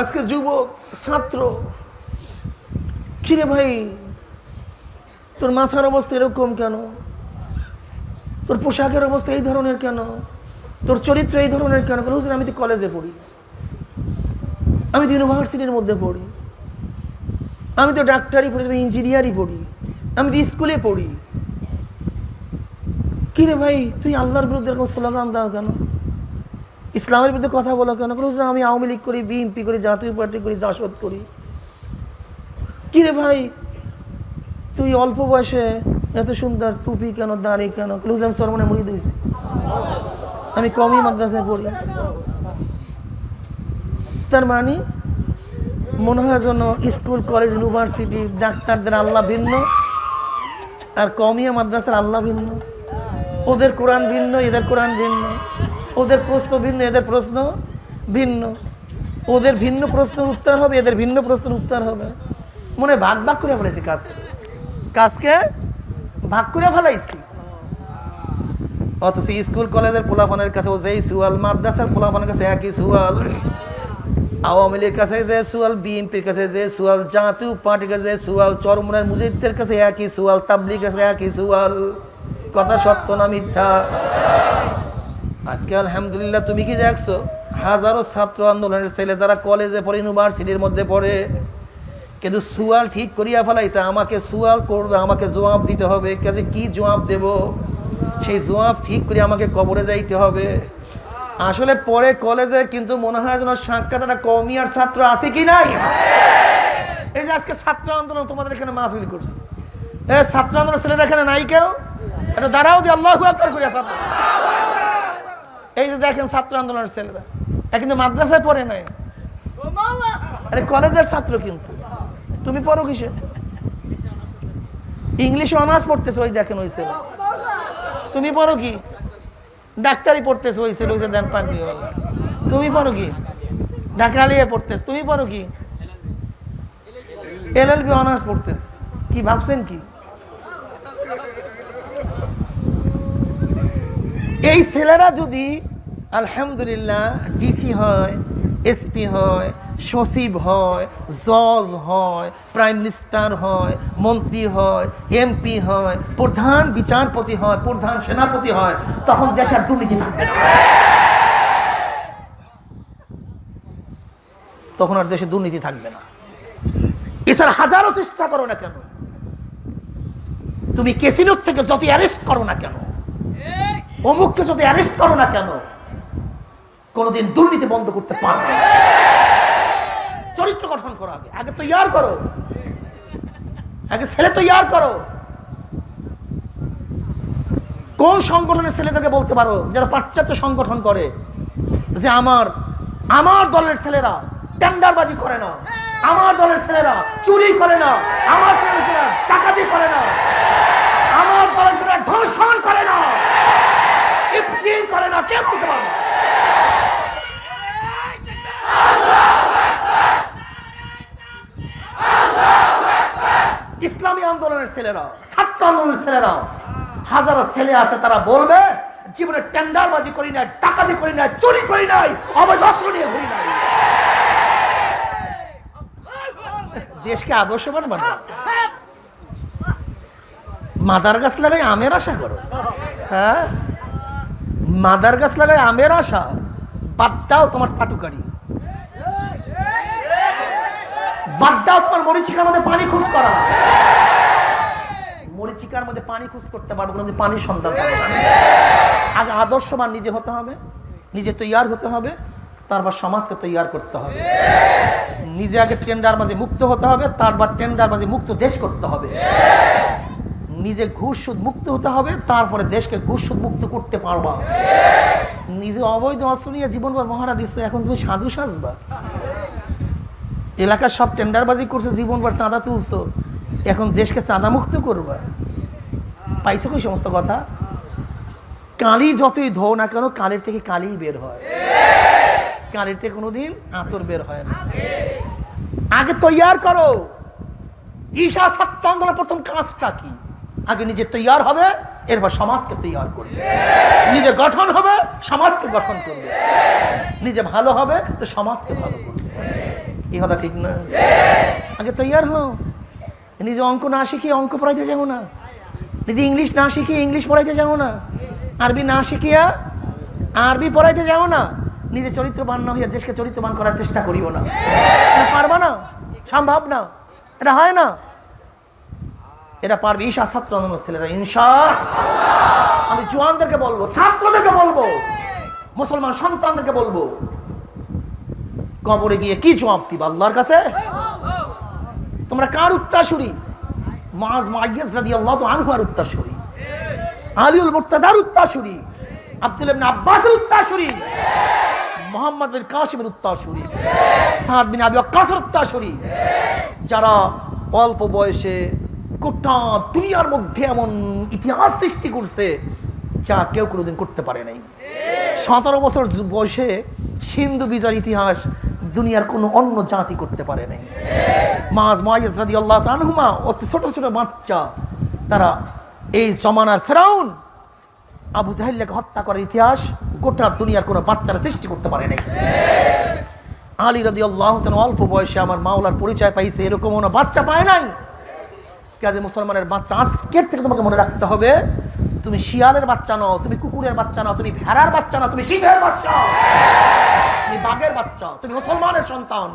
আজকে যুবক ছাত্র। কিরে ভাই তোর মাথার অবস্থা এরকম কেন? তোর পোশাকের অবস্থা এই ধরনের কেন? তোর চরিত্র এই ধরনের কেন? হুজুর আমি তো কলেজে পড়ি। আমি তো ইউনিভার্সিটির মধ্যে পড়ি। আমি তো ডাক্তারি পড়ি, আমি ইঞ্জিনিয়ারই পড়ি, আমি তো স্কুলে পড়ি। কিরে ভাই, তুই আল্লাহর বিরুদ্ধে এরকম স্লোগান দাও কেন? ইসলামের বিরুদ্ধে কথা বলো কেন? যে আমি আওয়ামী লীগ করি বিএনপি করি, জাতীয় পার্টি করি জাসদ করি। কিরে ভাই, তুই অল্প বয়সে এত সুন্দর টুপি কেন, দাঁড়ি কেন ক্লুজ আমি সরমনে মুড়ি দিয়েছি আমি কমই মাদ্রাসায় পড়ি। তার মানে মনে হয় যেন স্কুল, কলেজ, ইউনিভার্সিটি ডাক্তারদের আল্লাহ ভিন্ন আর কমিয়া মাদ্রাসার আল্লাহ ভিন্ন। ওদের কোরআন ভিন্ন, এদের কোরআন ভিন্ন। ওদের প্রশ্ন ভিন্ন, এদের প্রশ্ন ভিন্ন। ওদের ভিন্ন প্রশ্নের উত্তর হবে, এদের ভিন্ন প্রশ্নের উত্তর হবে। মনে ভাগ ভাগ করে ফেলেছি কাজ কাজকে ভাগ করে ফেলাইছি। অথচ স্কুল, কলেজের পোলাপানের কাছে ও যেই সুয়াল মাদ্রাসার পোলাপানের কাছে একই সুয়াল আওয়ামী লীগের কাছে যে সুয়াল, বিএনপির কাছে যে সুয়াল, জাতীয় পার্টির কাছে সুয়াল, চরমনের মুজিদদের কাছে একই সুয়াল, তাবলিগের কাছে একই সুয়াল। কথা সত্য না মিথ্যা? আজকে আলহামদুলিল্লাহ, তুমি কি দেখছ? হাজারো ছাত্র আন্দোলনের ছেলে যারা কলেজে পড়ে, ইউনিভার্সিটির মধ্যে পড়ে, কিন্তু সুয়াল ঠিক করিয়া ফেলাইছে, আমাকে সুয়াল করবে, আমাকে জবাব দিতে হবে। কাজে কি জবাব দেব? সেই জবাব ঠিক করে আমাকে কবরে যাইতে হবে। আসলে পরে কলেজে কিন্তু মনে হয় যেন সাক্ষাৎটা কমি আর ছাত্র আছে কি নাই? এই যে আজকে ছাত্র আন্দোলন তোমাদের এখানে মাহফিল করছে। এ ছাত্র আন্দোলন ছেলেরা এখানে নাই কেউ? এটা দাঁড়াও দিয়ে আল্লাহ আকবর করিয়া ছাত্র। এই যে দেখেন ছাত্র আন্দোলনের ছেলেরা। এ কিন্তু মাদ্রাসায় পড়ে নাই। আরে কলেজের ছাত্র কিন্তু। তুমি পড়ো কিসে? ইংলিশে অনার্স পড়তেছে ওই দেখেন ওই ছেলে। তুমি পড়ো কি? ডাক্তারি পড়তেছ ওই ছেলে হয়েছে দেন পাগলি তুমি পড়ো কি? ঢাকালিয়া পড়তেছ, তুমি পড়ো কি? এল এল বি অনার্স পড়তেছ, কি ভাবছেন কি? এই ছেলেরা যদি আলহামদুলিল্লাহ ডিসি হয়, এসপি হয় সচিব হয়, জজ হয় প্রাইম মিনিস্টার হয়, মন্ত্রী হয় এমপি হয়, প্রধান বিচারপতি হয়, প্রধান সেনাপতি হয়, তখন দেশের দুর্নীতি থাকবে। তখন আর দেশে দুর্নীতি থাকবে না এছাড়া হাজারো চেষ্টা করো না কেন তুমি কেসিনোর থেকে যত অ্যারেস্ট করো না কেন অমুককে যদি অ্যারেস্ট করো না কেন কোনোদিন দুর্নীতি বন্ধ করতে পারবে না। চরিত্র গঠন করো আগে। আগে তো ইয়ার করো। আগে ছেলে তো ইয়ার করো। কোন সংগঠনের ছেলেদেরকে বলতে পারো যারা পাশ্চাত্য সংগঠন করে? যে আমার আমার দলের ছেলেরা টেন্ডারবাজি করে না। আমার দলের ছেলেরা চুরি করে না। আমার ছেলেরা ডাকাতি করে না আমার দলের ছেলেরা ধর্ষণ করে না ইপসিং করে না কে বলতে পারব ইসলামী আন্দোলনের ছেলেরা ছাত্র আন্দোলনের হাজারো ছেলে আছে, তারা বলবে, জীবনে টেন্ডারবাজি করি না ডাকাতি করি না চুরি করি নাই, অবৈধ অস্ত্র নিয়ে ঘুরি নাই। দেশকে আদর্শবান বানাবো মাদার গাছ লাগাই আমের আশা করো। হ্যাঁ? মাদার গাছ লাগাই আমের আশা, বাদ দাও তোমার চাটুকারি। বাদ দাও তোমার মরিচিকার মধ্যে পানি খুশ করা। মরিচিকার মধ্যে পানি খুঁজ করতে পারব কিন্তু পানির সন্ধান পাবো আগে আদর্শবান নিজে হতে হবে, নিজে তৈয়ার হতে হবে, তারপর সমাজকে তৈয়ার করতে হবে। নিজে আগে টেন্ডার মাঝে মুক্ত হতে হবে, তারপর টেন্ডার মাঝে মুক্ত দেশ করতে হবে। নিজে ঘুষ সুদ মুক্ত হতে হবে, তারপরে দেশকে ঘুষ সুদ মুক্ত করতে পারবা। নিজে অবৈধ অস্ত্র নিয়ে জীবনভর মহারা দিচ্ছে এখন তুমি সাধু সাজবা। এলাকার সব টেন্ডারবাজি করছে, জীবনভর চাঁদা তুলছো, এখন দেশকে চাঁদা মুক্ত করবা। পাইছো কি সমস্ত কথা? কালি যতই ধো না কেন, কালের থেকে কালি বের হয়। কালিতে কোনোদিন আঁচড় বের হয় না। আগে তৈয়ার করো। ঈশা ছাত্র প্রথম কাজটা কি? আগে নিজে তৈয়ার হবে, এরপর সমাজকে তৈয়ার করবে। নিজে গঠন হবে, সমাজকে গঠন করবে। নিজে ভালো হবে, তো সমাজকে ভালো করবে। এই কথা ঠিক না? আগে তৈয়ার হও। নিজে অঙ্ক না শিখে অঙ্ক পড়াইতে যাব না। নিজে ইংলিশ না শিখে, ইংলিশ পড়াইতে যাও না। আরবি না শিখিয়া আরবি পড়াইতে যাও না। নিজে চরিত্রবান না হইয়া দেশকে চরিত্রবান করার চেষ্টা করিও না। পারবা না? সম্ভব না? এটা হয় না? এটা পারবে ঈশা ছাত্র আন্দোলন ছেলেরা ইনশা আমি জোয়ানদেরকে বলব, ছাত্রদেরকে বলব, মুসলমান সন্তানদেরকে বলব, কবরে গিয়ে কি জবাব দিবা আল্লাহর কাছে? তোমরা কার উত্তাসুরি? মাজ আলিউল মুর্তাজার উত্তাসুরি। আব্দুল যারা অল্প বয়সে গোটা দুনিয়ার মধ্যে এমন ইতিহাস সৃষ্টি করছে, যা কেউ কোনোদিন করতে পারে নাই। সতেরো বছর বয়সে সিন্ধু বিজয়ের ইতিহাস দুনিয়ার কোনো অন্য জাতি করতে পারে নাই। মাজ মাইজ রাদি আল্লাহ তানহুমা অতি ছোট ছোট বাচ্চা, তারা এই জমানার ফেরাউন, আবু জাহিল্লাকে হত্যা করার ইতিহাস গোটা দুনিয়ার কোনো বাচ্চারা সৃষ্টি করতে পারে নাই। আলী রাদি আল্লাহ তেন অল্প বয়সে আমার মাওলার পরিচয় পাইছে এরকম কোনো বাচ্চা পায় নাই। কাজে মুসলমানের বাচ্চা আজকের থেকে তোমাকে মনে রাখতে হবে তুমি শিয়ালের বাচ্চা নও, তুমি কুকুরের বাচ্চা নও, তুমি ভেড়ার বাচ্চা নও, তুমি সিংহের বাচ্চা তুমি বাঘের বাচ্চা, তুমি মুসলমানের সন্তান।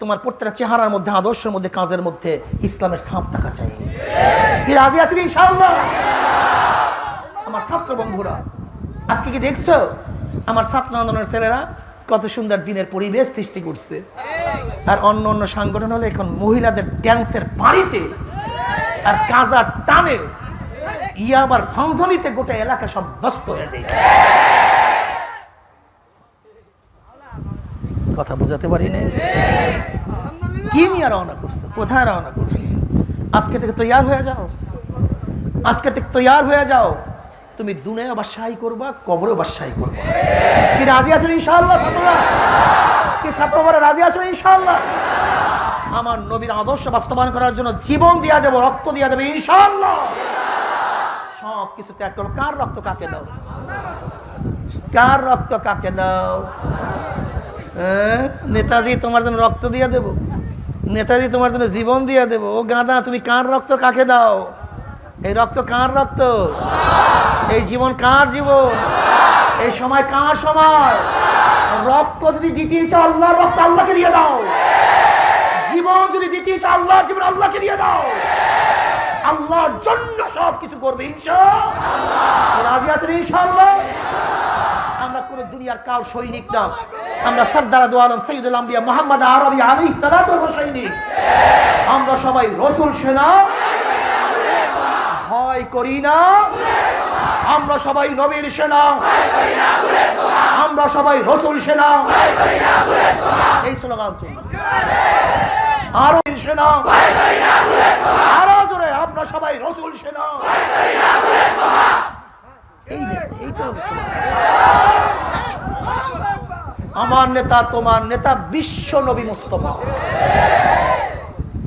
তোমার প্রত্যেকটা চেহারার মধ্যে, আদর্শের মধ্যে, কাজের মধ্যে ইসলামের সাপ থাকা চাই। রাজি আছেন ইনশাআল্লাহ? আমার ছাত্র বন্ধুরা, আজকে কি দেখছ? আমার ছাত্র আন্দোলনের ছেলেরা কত সুন্দর দিনের পরিবেশ সৃষ্টি করছে। আর অন্য অন্য সংগঠন হলে এখন মহিলাদের ড্যান্সের বাড়িতে আর কাজার টানে। ইয়াবার সংসলিতে গোটা এলাকা সব নষ্ট হয়ে যায়। কথা বোঝাতে পারি না কি নিয়ে রওনা করছ? কোথায় রওনা করছ? আজকে থেকে তৈয়ার হয়ে যাও। আজকে থেকে তৈয়ার হয়ে যাও। তুমি দুনিয়া বাসাই করবা কবরে বাসাই করবা। কি রাজি আছেন ইনশাআল্লাহ, ছাত্ররা? কি ছাত্ররা রাজি আছেন ইনশাআল্লাহ? আমার নবীর আদর্শ বাস্তবায়ন করার জন্য জীবন দিয়া দেবো, রক্ত দিয়া দেবে ইনশাআল্লাহ। কিছু ত্যাগ করব কার রক্ত কাকে দাও কার রক্ত কাকে দাও? নেতাজি তোমার জন্য রক্ত দিয়ে দেব। নেতাজি তোমার জন্য জীবন দিয়ে দেব। ও গাঁদা তুমি কার রক্ত কাকে দাও? এই রক্ত কার রক্ত? এই জীবন কার জীবন? এই সময় কার সময়? রক্ত যদি দিতে চাও আল্লাহর রক্ত আল্লাহকে দিয়ে দাও। জীবন যদি দিতে চাও আল্লাহ জীবন আল্লাহকে দিয়ে দাও। আল্লাহর জন্য সব কিছু করবে রাজি আছেন ইনশাআল্লাহ? আমরা কোন দুনিয়ার কার সৈনিক না। আমরা সর্দার দু আলম, সৈয়দুল আম্বিয়া মোহাম্মদ আরবি আলী সালাত সৈনিক। আমরা সবাই রসুল সেনা। ভয় করি না। আমরা সবাই নবীর সেনা। আমরা সবাই রসুল সেনা। এই স্লোগান চলছে। আরও সেনা। আরও সবাই রসুল সেনা। আমার নেতা, তোমার নেতা বিশ্ব নবী মুস্তফা।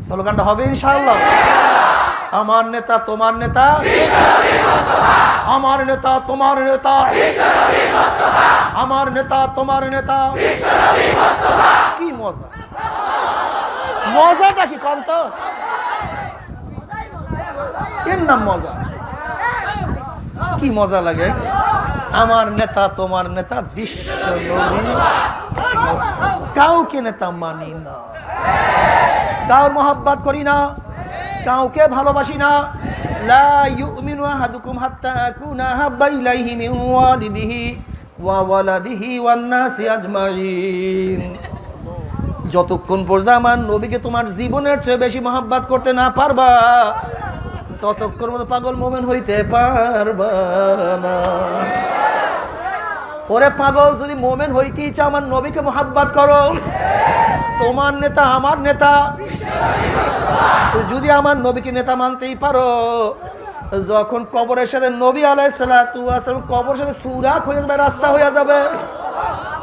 স্লোগানটা হবে ইনশাল্লাহ আমার নেতা, তোমার নেতা আমার নেতা, তোমার নেতা আমার নেতা, তোমার নেতা কি মজা। মজাটা কি কন্ত এর নাম মজা। কি মজা লাগে? আমার নেতা, তোমার নেতা বিশ্ব কাউকে নেতা মানি না। কাউর মোহাব্বত করি না। কাউকে ভালোবাসি না। যতক্ষণ পর্যন্ত আমার নবীকে তোমার জীবনের চেয়ে বেশি মহাব্বাত করতে না পারবা ততক্ষণ মতো পাগল মোমেন হইতে পারবা ওরে পাগল, যদি মোমেন হইতেই চাও আমার নবীকে মহাব্বাত করো, তোমার নেতা আমার নেতা। যদি আমার নবীকে নেতা মানতেই পারো, যখন কবরের সাথে নবী আলাই সালা সালাম কবরের সাথে সুরাক হয়ে যাবে, রাস্তা হয়ে যাবে।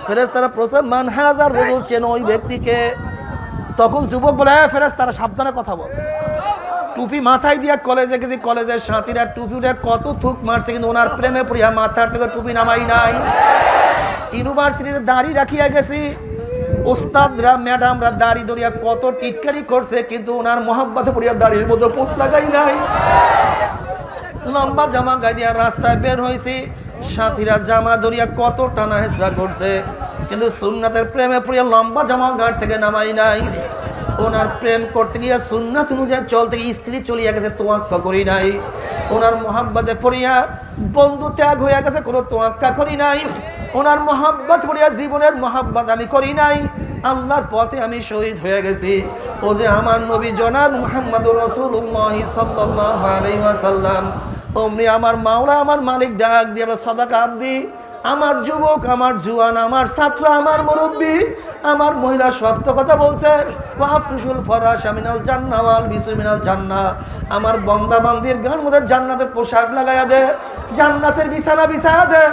ফেরেস তারা প্রশ্ন মান হাজার রজুল, চেন ওই ব্যক্তিকে। তখন যুবক বলে ফেরেস তারা সাবধানে কথা বল। টুপি মাথায় দিয়া কলেজে গেছি, কলেজের সাথীরা টুপি উঠে কত থুক মারছে, কিন্তু ওনার প্রেমে পড়িয়া মাথার থেকে টুপি নামাই নাই। ইউনিভার্সিটিতে দাড়ি রাখিয়া গেছি। ওস্তাদরা, ম্যাডামরা দাড়ি ধরিয়া কত টিটকারি করছে, কিন্তু ওনার মহাব্বাতে পড়িয়া দাড়ির মধ্যে পোষ লাগাই নাই। লম্বা জামা গায়ে দিয়া রাস্তায় বের হয়েছি সাথীরা জামা ধরিয়া কত টানা হেসরা করছে, কিন্তু সুন্নাতের প্রেমে পড়িয়া লম্বা জামা গাড় থেকে নামাই নাই। ওনার প্রেম করতে গিয়া সুন্নাত অনুযায়ী চলতে গিয়ে স্ত্রী চলিয়া গেছে, তোয়াক্কা করি নাই। ওনার মহাব্বাতে পড়িয়া বন্ধু ত্যাগ হইয়া গেছে, কোনো তোয়াক্কা করি নাই। ওনার মহাব্বত পড়িয়া জীবনের মহাব্বত আমি করি নাই। আল্লাহর পথে আমি শহীদ হয়ে গেছি। ও যে আমার নবী জনাব মুহাম্মদুর রাসূলুল্লাহ সাল্লাল্লাহু আলাইহি ওয়াসাল্লাম, অমনি আমার মাওলা, আমার মালিক ডাক দিয়ে আমরা সদাকা দি আমার যুবক, আমার জুয়ান, আমার ছাত্র, আমার মুরব্বী, আমার মহিলা সত্য কথা বলছে জান্না আমার বন্দা বান্দির গান মধ্যে জান্নাতের পোশাক লাগাইয়া দে, জান্নাতের বিছানা বিছায়া দে,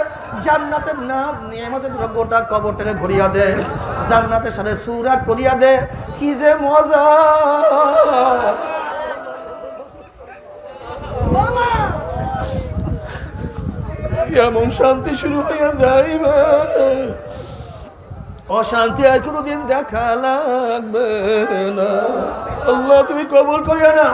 জান্নাতের নাচ নিয়মতের গোটা কবরটাকে ঘুরিয়া দে, জান্নাতের সাথে সুরাগ করিয়া দে, কি যে মজা! এমন শান্তি শুরু হইয়া যাইবে। অশান্তি আর কোনোদিন দেখা লাগবে না। আল্লাহ, তুমি কবল করিয়া না।